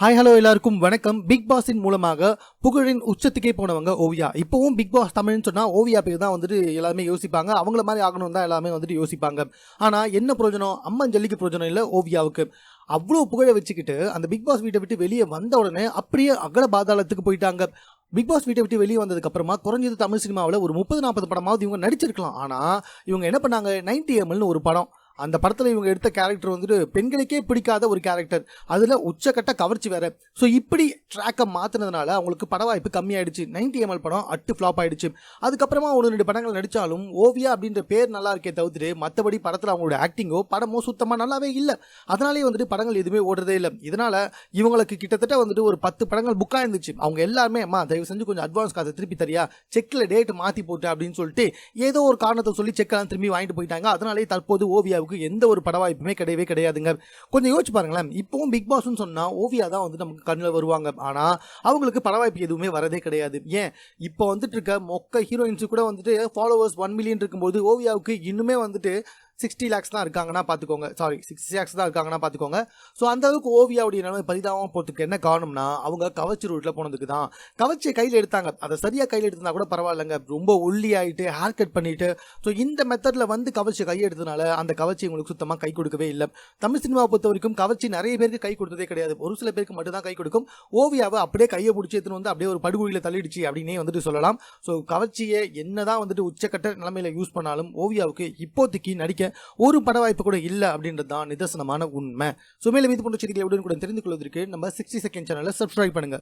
Hi hello எல்லாருக்கும் வணக்கம். Big பாஸின் மூலமாக புகழின் உச்சத்துக்கே போனவங்க ஓவியா. இப்போவும் பிக் பாஸ் தமிழ்னு சொன்னால் ஓவியா பேர் தான் வந்துட்டு எல்லாருமே யோசிப்பாங்க. அவங்கள மாதிரி ஆகணும் தான் எல்லாமே வந்துட்டு யோசிப்பாங்க. ஆனால் என்ன பிரயோஜனம்? அம்மன் ஜல்லிக்கு பிரயோஜனம் இல்லை ஓவியாவுக்கு. அவ்வளோ புகழை வச்சுக்கிட்டு அந்த பிக் பாஸ் வீட்டை விட்டு வெளியே வந்த உடனே அப்படியே அகல பாதாளத்துக்கு போயிட்டாங்க. பிக் பாஸ் வீட்டை விட்டு வெளியே வந்ததுக்கு அப்புறமா குறைஞ்சது தமிழ் சினிமாவில் ஒரு முப்பது நாற்பது படமாவது இவங்க நடிச்சிருக்கலாம். ஆனால் இவங்க என்ன பண்ணாங்க? நைன்டி எம்எல்னு ஒரு படம். அந்த படத்தில் இவங்க எடுத்த கேரக்டர் வந்துட்டு பெண்களுக்கே பிடிக்காத ஒரு கேரக்டர் அதில் உச்சக்கட்ட கவர்ச்சி வேற. ஸோ இப்படி ட்ராக்கை மாற்றினதுனால அவங்களுக்கு பட வாய்ப்பு கம்மியாயிடுச்சு. நைன்டி எம்எல் படம் அட்டு ஃப்ளாப் ஆயிடுச்சு. அதுக்கப்புறமா ஒரு ரெண்டு படங்கள் நடித்தாலும் ஓவியா அப்படின்ற பேர் நல்லா இருக்கே தவிர்த்துட்டு மற்றபடி படத்தில் அவங்களோட ஆக்டிங்கோ படமோ சுத்தமாக நல்லாவே இல்லை. அதனாலேயே வந்துட்டு படங்கள் எதுவுமே ஓடுறதே இல்லை. இதனால் இவங்களுக்கு கிட்டத்தட்ட வந்துட்டு ஒரு பத்து படங்கள் புக்காக இருந்துச்சு அவங்க எல்லாருமே அம்மா தயவு செஞ்சு கொஞ்சம் அட்வான்ஸ் காசை திருப்பி தரியா. செக்கில் டேட் மாற்றி போட்டு அப்படின்னு சொல்லிட்டு ஏதோ ஒரு காரணத்தை சொல்லி செக்கெல்லாம் திரும்பி வாங்கிட்டு போயிட்டாங்க. அதனாலே தற்போது ஓவியாவுக்கு எந்த ஒரு பட வாய்ப்புமே கிடையவே கிடையாதுங்க. கொஞ்சம் யோசிச்சு பாருங்களேன். இப்போவும் பிக் பாஸ்னு சொன்னால் ஓவியா தான் வந்து நமக்கு கண்ணில் வருவாங்க. ஆனால் அவங்களுக்கு பட வாய்ப்பு எதுவுமே வரதே கிடையாது. ஏன்? இப்போ வந்துட்டு இருக்க மொக்க ஹீரோயின்ஸு கூட வந்துட்டு ஃபாலோவர்ஸ் ஒன் மில்லியன் இருக்கும்போது ஓவியாவுக்கு இன்னுமே வந்துட்டு சிக்ஸ்டி லேக்ஸ் தான் இருக்காங்கன்னா பார்த்துக்கோங்க. சாரி சிக்ஸ்டி லேக்ஸ் தான் இருக்காங்கன்னா பார்த்துக்கோங்க. ஸோ அந்த அளவுக்கு ஓவியாவுடைய நிலைமை பரிதாபமாக போகிறதுக்கு என்ன காரணம்னா அவங்க கவர்ச்சி ரூட்டில் போனதுக்கு தான். கவர்ச்சியை கையில் எடுத்தாங்க. அதை சரியாக கையில் எடுத்திருந்தா கூட பரவாயில்லைங்க. ரொம்ப ஒல்லி ஆகிட்டு ஹேர் கட் பண்ணிட்டு. ஸோ இந்த மெத்தடில் வந்து கவர்ச்சியை கை எடுத்ததுனால அந்த கவர்ச்சி உங்களுக்கு சுத்தமாக கை கொடுக்கவே இல்லை. தமிழ் சினிமாவை பொறுத்த வரைக்கும் கவர்ச்சி நிறைய பேருக்கு கை கொடுத்ததே கிடையாது. ஒரு சில பேருக்கு மட்டும்தான் கை கொடுக்கும். ஓவியாவை அப்படியே கையை பிடிச்சி எடுத்துன்னு வந்து அப்படியே ஒரு படுகொழியில் தள்ளிடுச்சு அப்படின்னே வந்துட்டு சொல்லலாம். ஸோ கவர்ச்சியை என்னதான் வந்துட்டு உச்சக்கட்ட நிலைமையில யூஸ் பண்ணாலும் ஓவியாவுக்கு இப்போதைக்கு நடிக்க ஒரு பட வாய்ப்பு கூட இல்லை அப்படின்றது தான் நிதர்சனமான உண்மை. சுமையில மீது போன்ற செய்திகளை உடனுக்குடன் தெரிந்து கொள்வதற்கு நம்ம சிக்ஸ்டி செகண்ட் சேனலை சப்ஸ்கிரைப் பண்ணுங்க.